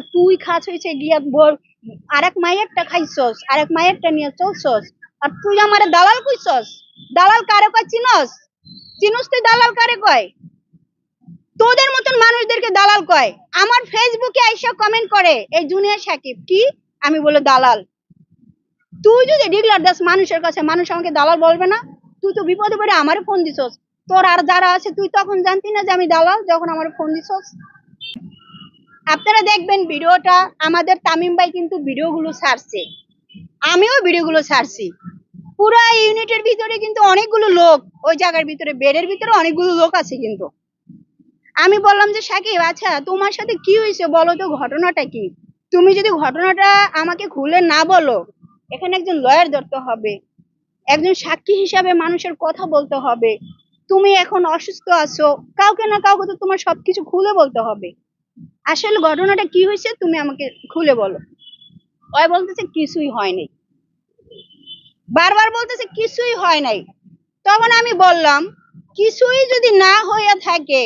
তুই খাস হয়েছে গিয়া বল, আরেক মায়েরটা খাইছস, আরেক মায়েরটা নিয়ে চলছস। আর তুই আমারে দালাল কইছস? দালাল কারে কয়? চিনস? চিনস তুই দালাল কারে কয়? তোদের মতন মানুষদেরকে দালাল কয়। আমার ফেসবুকে আইসা কমেন্ট করে, এই জুনিয়র সাকিব, কি? আমি বলে, দালাল। তুই যদি ডিগলার দাস মানুষের কাছে, মানুষ আমাকে দালাল বলবে না, তুই তো বিপদে পড়ে আমারে ফোন দিছস। তোর আর যারা আছে, তুই তখন জানতি না যে আমি দালাল, যখন আমার ফোন দিছস। আপনারা দেখবেন ভিডিওটা, আমাদের তামিম ভাই কিন্তু ভিডিওগুলো ছাড়ছে। আমিও ভিডিওগুলো ছাড়ছি। পুরো ইউনিটের ভিতরে কিন্তু অনেকগুলো লোক, ওই জায়গার ভিতরে, বেডের ভিতরে অনেকগুলো লোক আছে কিন্তু। আমি বললাম যে, সাকিব আচ্ছা তোমার সাথে কি হয়েছে বলো তো, ঘটনাটা কি? তুমি যদি ঘটনাটা আমাকে খুলে না বলো, এখানে একজন লয়ার ধরতে হবে, একজন সাক্ষী হিসাবে মানুষের কথা বলতে হবে, তুমি এখন অসুস্থ আছো, কাউকে না কাউকে তো তোমার সবকিছু খুলে বলতে হবে। আসলে ঘটনাটা কি হয়েছে তুমি আমাকে খুলে বলো। ওই বলতেছে কিছুই হয়নি। বারবার বলতেছে কিছুই হয় নাই তখন আমি বললাম, কিছুই যদি না হয়ে থাকে,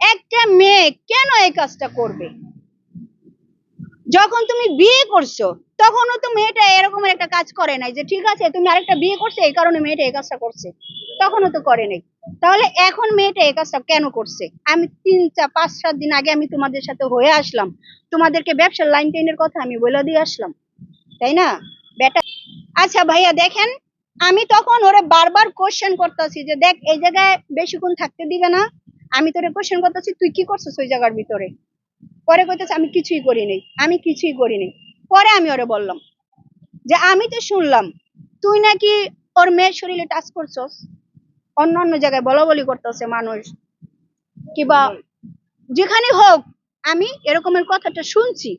একটা মেয়ে কেন এই কাজটা করবে? যখন তুমি বিয়ে করছ, তখনও তো মেয়েটা এরকম একটা কাজ করে নাই যে, ঠিক আছে, তুমি আরেকটা বিয়ে করছ, এই কারণে মেয়েটা এই কাজটা করছে। তখনও তো করে নাই। তাহলে এখন মেয়েটা এই কাজটা কেন করছে? আমি তিন চার পাঁচ, সাত দিন আগে আমি তোমাদের সাথে হয়ে আসলাম। তোমাদেরকে ব্যবসার লাইন টেনের কথা আমি বলে দিয়ে আসলাম। তাই না? বেটা আচ্ছা ভাইয়া, দেখেন, আমি তখন ওরে বারবার কোশ্চেন করতেছি যে, দেখ, এই জায়গায় বেশিক্ষণ থাকতে দিবে না। আমি তোরে কোশ্চেন করতেছি, তুই কি করছিস ওই জায়গার ভিতরে? পরে কইতেছে, আমি কিছুই করি নাই। আমি কিছুই করি নাই। পরে আমি ওরে বললাম যে, আমি তো শুনলাম, তুই নাকি ওর মেয়ের শরীরে টাচ করছস? অন্য অন্য জায়গায় বলা বলি করতেছে মানুষ। কিবা যেখানে হোক, আমি এরকমের কথাটা শুনছি।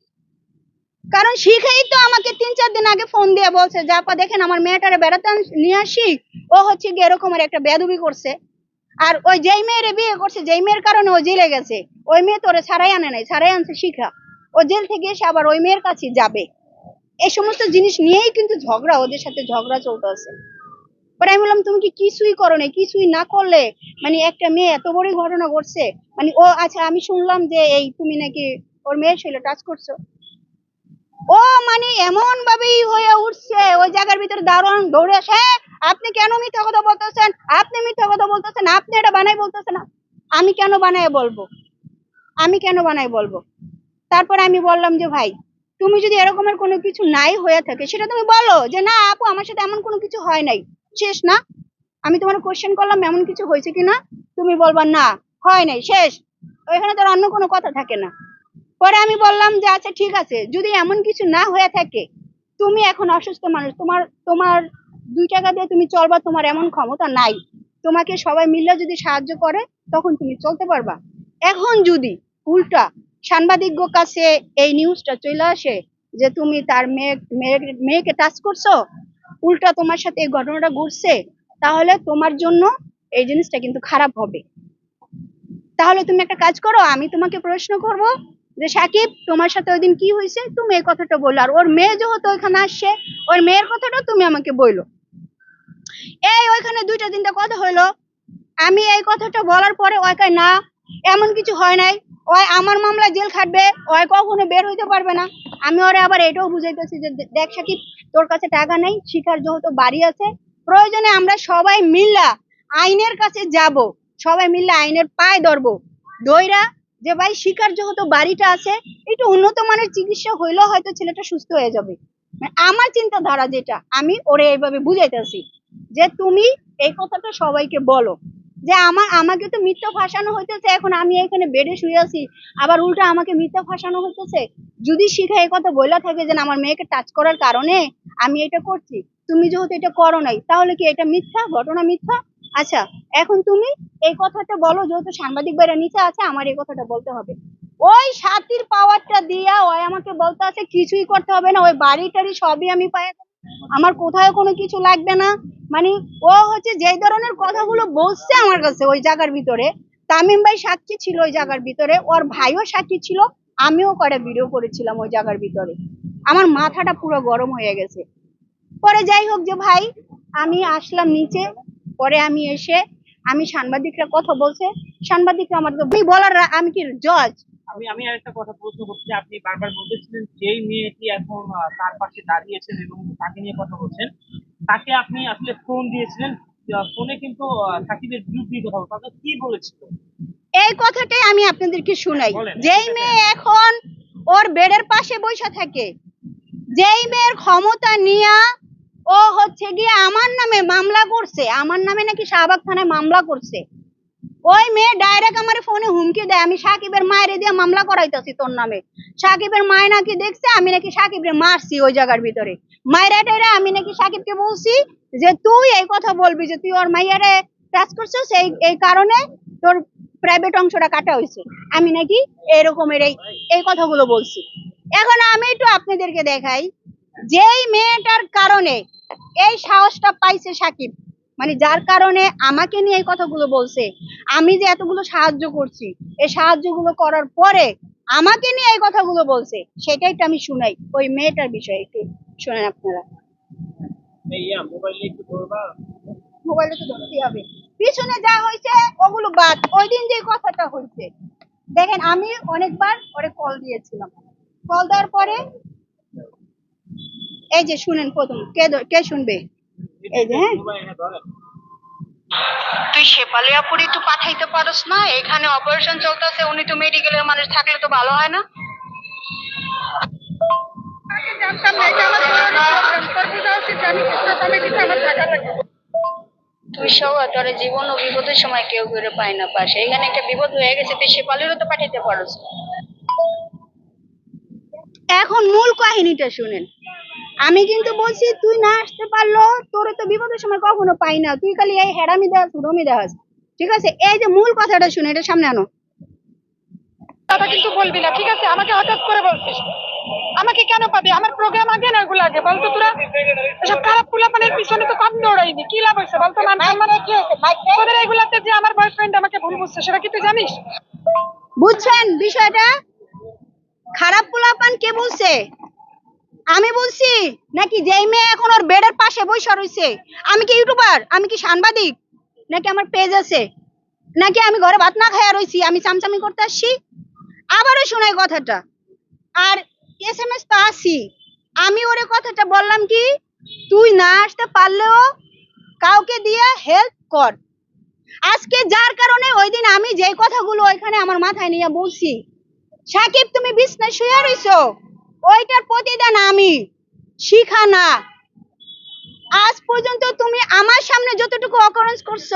কারণ শিখেই তো আমাকে তিন চার দিন আগে ফোন দিয়ে বলছে যে, আপা, দেখেন আমার মেয়েটারে বেড়াতে নিয়ে আসি। ও হচ্ছে গিয়ে এরকমের একটা বেদবি করছে। আর ওই যেই মেয়েরে বিয়ে করছে, যেই মেয়ের কারণে ও জেলে গেছে, ওই মেয়ে তোরে ছাড়াই আনে নাই, ছাড়াই আনছে শিখা। ও জেল থেকে এসে আবার ওই মেয়ের কাছে যাবে। এই সমস্ত জিনিস নিয়েই কিন্তু ঝগড়া, ওদের সাথে ঝগড়া চলতে চলতেছে। আমি বললাম তুমি কি কিছুই করো নাই কিছুই না করলে মানে একটা মেয়ে এত বড় ঘটনা ঘটছে? মানে ও আচ্ছা আমি শুনলাম যে এই তুমি নাকি ওর মেয়ের ছেলে টাচ করছ। ও মানে এমন ভাবেই হয়ে উঠছে ওই জায়গার ভিতরে দারুণ দৌড়ে আসে। "হ্যাঁ, আপনি কেন মিথ্যা কথা বলতেছেন? আপনি মিথ্যা কথা বলতেছেন আপনি এটা বানাই বলতেছেন না। আমি কেন বানায় বলব? আমি কেন বানাই বলব? তারপর আমি বললাম যে ভাই তুমি যদি এরকমের কোনো কিছু নাই হয়ে থাকে সেটা তুমি বলো যে না আপু আমার সাথে এমন কোনো কিছু হয় নাই। শেষ না? আমি তোমার কোশ্চেন করলাম, এমন কিছু হয়েছে কিনা? তুমি বলবা, না, হয় নাই, শেষ। ওইখানে তোর অন্য কোনো কথা থাকে না। পরে আমি বললাম যে আচ্ছা ঠিক আছে, যদি এমন কিছু না হয়ে থাকে, তুমি এখন অসুস্থ মানুষ, তোমার তোমার দুই টাকা দিয়ে তুমি চলবা, তোমার এমন ক্ষমতা নাই। তোমাকে সবাই মিলে যদি সাহায্য করে, তখন তুমি চলতে পারবা। এখন যদি উল্টা সাংবাদিক কাছে এই নিউজটা চলে আসে যে, তুমি তার মেয়ে- মেয়েকে টাচ করছ উল্টা তোমার সাথে এই ঘটনাটা ঘটছে, তাহলে তোমার জন্য এই জিনিসটা কিন্তু খারাপ হবে। তাহলে তুমি একটা কাজ করো, আমি তোমাকে প্রশ্ন করব যে সাকিব, তোমার সাথে ওই দিন কি হয়েছে? তুমি এই কথাটা বলল, আর ওর মেয়ে যেহেতু ওইখানে আসছে, ওর মেয়ের কথাটা তুমি আমাকে বলল এই ওইখানে দুইটা তিনটা কথা হইল। আমি এই কথাটা বলার পরে ওই কয়, না, এমন কিছু হয় নাই। ওই আমার মামলায় জেল খাটবে, ওই কখনো বের হইতে পারবে না। আমি ওরে আবার এটাও বুঝাইতেছি যে দেখ সাকিব, তোর কাছে টাকা নেই, শিখার যেহেতু বাড়ি আছে, প্রয়োজনে আমরা সবাই মিল্লা আইনের কাছে যাব। সবাই মিল্লা আইনের পায়ে ধরবো। দইরা যে ভাই শিকার যেহেতু বাড়িটা আছে, একটু উন্নত মানের চিকিৎসা হইলেও হয়তো ছেলেটা সুস্থ হয়ে যাবে। মানে আমার চিন্তাধারা যেটা, আমি ওরে এইভাবে বুঝাইতেছি যে তুমি এই কথাটা সবাইকে বলো। যে আমার, আমাকে তো মিথ্যা ফাঁসানো হইতেছে, এখন আমি এখানে বেডে শুয়ে আছি। আবার উল্টা আমাকে মিথ্যা ফাঁসানো হইতেছে। যদি শিখা এই কথা বইলা থাকে যে আমার মেয়েকে টাচ করার কারণে আমি এটা করছি, তুমি যেহেতু এটা করো নাই, তাহলে কি এটা মিথ্যা? ঘটনা মিথ্যা? আচ্ছা এখন তুমি এই কথাটা বলো, যেহেতু সাংবাদিক বাইরা নিচে আছে, আমার এই কথাটা বলতে হবে। ওই সাতির পাওয়ারটা দিয়া ওই আমাকে বলতে আছে, কিছুই করতে হবে না, ওই বাড়ি টাড়ি সবই আমি পাই আমার কোথাও কোনো কিছু লাগবে না। মানে ও হচ্ছে যে ধরনের কথাগুলো বলছে আমার কাছে ওই জায়গার ভিতরে, তামিম ভাই সাক্ষী ছিল ওই জায়গার ভিতরে, ওর ভাইও সাক্ষী ছিল, আমিও কটা ভিডিও করেছিলাম ওই জায়গার ভিতরে। আমার মাথাটা পুরো গরম হয়ে গেছে। পরে যাই হোক যে ভাই, আমি আসলাম নিচে, পরে আমি এসে, আমি সাংবাদিকরা কথা বলছে, সাংবাদিকরা আমার আমি বলার আমি কি জজ? আমি আমি আরেকটা কথা প্রশ্ন করছি আপনি বারবার বলতেছিলেন যেই মেয়েটি এখন তার পাশে দাঁড়িয়েছেন এবং তাকে নিয়ে কথা বলছেন। তাকে আপনি আসলে ফোন দিয়েছিলেন ফোনে কিন্তু সাকিবের বিরুদ্ধে কথা বলতো কি বলেছিল? এই কথাটাই আমি আপনাদেরকে শুনাই। যেই মেয়ে এখন ওর বেডের পাশে বসে থাকে যেই মেয়ের ক্ষমতা নিয়া ও হচ্ছে গিয়ে আমার নামে মামলা করছে আমার নামে নাকি শাহবাগ থানায় মামলা করছে ওই মেয়ে ডাইরেক্ট আমার ফোনে হুমকি দেয়। আমি সাকিবের মায়ের দিয়ে মামলা করাইতেছি তোর নামে। সাকিবের মায় নাকি দেখছে, আমি নাকি সাকিবরে মারছি ওই জায়গার ভিতরে। মায়েরা টাইরা আমি নাকি সাকিবকে বলছি যে, তুই এই কথা বলবি যে, তুই ওর মাইয়ারে টাচ করছিস, এই এই কারণে তোর প্রাইভেট অংশটা কাটা হয়েছে আমি নাকি এরকমের এই এই কথাগুলো বলছি। এখন আমি একটু আপনাদেরকে দেখাই, যেই মেয়েটার কারণে এই সাহসটা পাইছে সাকিব মানে যার কারণে আমাকে নিয়ে এই কথাগুলো বলছে। আমি যে এতগুলো সাহায্য করছি এই সাহায্যগুলো করার পরে আমাকে নিয়ে এই কথাগুলো বলছে সেটাই তো আমি শুনাই। ওই মেয়েটার বিষয়ে একটু শুনেন আপনারা। মোবাইলে তো ধরতেই হবে। পিছনে যা হয়েছে ওগুলো বাদ। ওই দিন যে কথাটা হয়েছে। দেখেন আমি অনেকবার ওরে কল দিয়েছিলাম। কল দেওয়ার পরে এই যে শুনেন প্রথম কে কে শুনবে? এই যে তুই শেপালিয়াপুরি তো পাঠাইতে পারস না? এখানে অপারেশন চলতেছে উনি তো মেডিকেলের মানুষ থাকলে তো ভালো হয় না। তুই সব তোর জীবন ও বিপদের সময় কেউ ঘুরে পায় না পাশে এখানে একটা বিপদ হয়ে গেছে তুই শেপালিরও তো পাঠাইতে পারস। এখন মূল কাহিনীটা শুনেন। আমি কিন্তু বলছি তুই না আসতে পারল তোর তো বিপদের সময় কখনো পাই না। তুই খালি এই হেরামি দেওয়াস রমি দেওয়াস ঠিক আছে? এই যে মূল কথাটা শুনে এটা সামনে আনো। কথা কিন্তু বলবি না ঠিক আছে? আমাকে হঠাৎ করে বলছিস। আমাকে কেন পাবি? আমার প্রোগ্রাম আগে না ওগুলো আগে? বলতো তোরা এসব খারাপ পোলাপানের পিছনে তো কম দৌড়াইনি কি লাভ হয়েছে? বলতো সম্মান কি হয়েছে তোদের এগুলাতে যে আমার বয়ফ্রেন্ড আমাকে ভুল বুঝছে সেটা কি তুই জানিস? বুঝছেন বিষয়টা? খারাপ পোলাপান কে বলছে আমি বলছি নাকি যেই মেয়ে এখন ওর বেডের পাশে বসে রয়েছে আমি কি ইউটিউবার আমি কি সাংবাদিক? নাকি আমার পেজ আছে? নাকি আমি ঘরে ভাত না খাইয়া রয়েছি আমি চামচামি করতে আসছি? আবারও শোনাই কথাটা। আর এস এম এস তো আসি আমি ওরে কথাটা বললাম কি, তুই না আসতে পারলেও কাউকে দিয়ে হেল্প কর। আজকে যার কারণে ওই দিন আমি যে কথাগুলো ওইখানে আমার মাথায় নিয়ে বলছি, সাকিব তুমি বিছনায় শুয়ে রইছো? ওইটার প্রতিদান আমি। শিখা না। আজ পর্যন্ত তুমি আমার সামনে যতটুকু অকারেন্স করছ,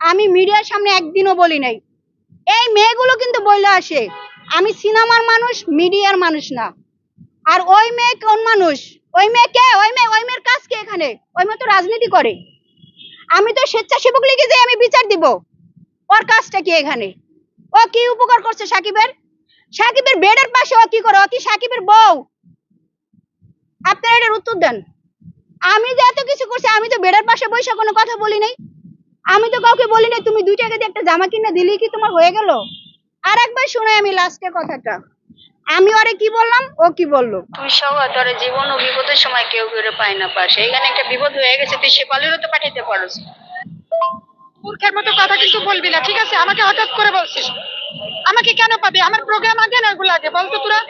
আমি মিডিয়ার সামনে একদিনও বলি নাই। এই মেয়েগুলো কিন্তু বইলে আসে। আমি সিনেমার মানুষ, মিডিয়ার মানুষ না। আর ওই মেয়ে কোন মানুষ? ওই মেয়ে কে? ওই মেয়ে, ওই মেয়ের কাজ কে এখানে? ওই মেয়ে তো রাজনীতি করে। আমি তো স্বেচ্ছাসেবক লিখে যে আমি বিচার দিব। ওর কাজটা কি এখানে? ও কি উপকার করছে সাকিবের? সাকিবের বেডের পাশে ও কি করে? ও কি সাকিবের বউ? আপনারা এটার উত্তর দেন। আমি যে এত কিছু করছি, আমি তো বেডের পাশে বসে কোনো কথা বলি নাই। আমি তো কাউকে বলি নাই, তুমি দুই টাকা দিয়ে একটা জামা কিনে দিলি কি তোমার হয়ে গেল? আর একবার শোনাই আমি লাস্টে কথাটা। আমি ওরে কি বললাম? ও কি বলল? তুই সব তোর জীবন ও বিপদের সময় কেউ করে পায় না, পাশে। এখানে একটা বিপদ হয়ে গেছে, তুই শেপালিরও তো পাঠাইতে পারস। মূর্খের মতো কথা কিন্তু বলবি না ঠিক আছে? আমাকে হঠাৎ করে বলছিস। আমাকে কেন পাবি? আমার প্রোগ্রাম আগে না ওগুলো আগে? বলতো তোরা।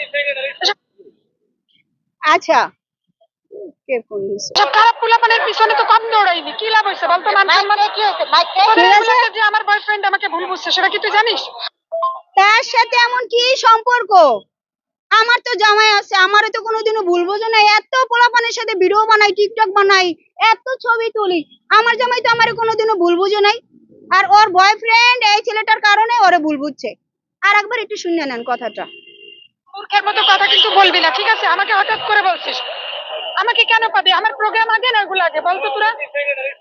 আচ্ছা। খারাপ পোলাপানের পিছনে তো কম দৌড়াইনি কি লাভ হয়েছে বলতো মান কি হয়েছে যে আমার বয়ফ্রেন্ড আমাকে ভুল বুঝছে সেটা কি তুই জানিস? তার সাথে এমন কি সম্পর্ক? আমার তো জামাই আছে, আমারও তো কোনোদিনও ভুল বোঝো না এত পোলাপানের সাথে ভিডিও বানাই টিকটক বানাই, এত ছবি তুলি। আমার জামাই তো আমার কোনোদিনও ভুল বুঝো নাই। আর ওর বয়ফ্রেন্ড এই ছেলেটার কারণে ওরে ভুল বুঝছে। আর একবার একটু শুনে নেন কথাটা। মূর্খের মতো কথা কিন্তু বলবি না, ঠিক আছে? আমাকে হঠাৎ করে বলছিস। আমাকে কেন পাবি? আমার প্রোগ্রাম আগে না ওগুলো আগে? বলতো তোরা?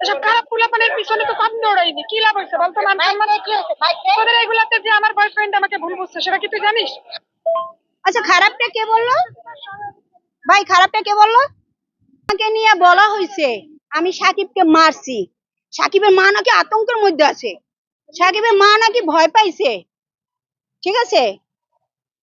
এসব খারাপ পোলাপানের পিছনে তো কম দৌড়াইনি। কি লাভ হয়েছে? বলতো মান সম্মান তোদের এগুলাতে যে আমার বয়ফ্রেন্ড আমাকে ভুল বুঝছে, সেটা কি তুই জানিস? আচ্ছা খারাপটা কে বলল? ভাই, খারাপটা কে বলল? আমাকে নিয়ে বলা হয়েছে আমি সাকিবকে মারছি। সাকিবের মা নাকি আতঙ্কের মধ্যে আছে। সাকিবের মা নাকি ভয় পাইছে। ঠিক আছে?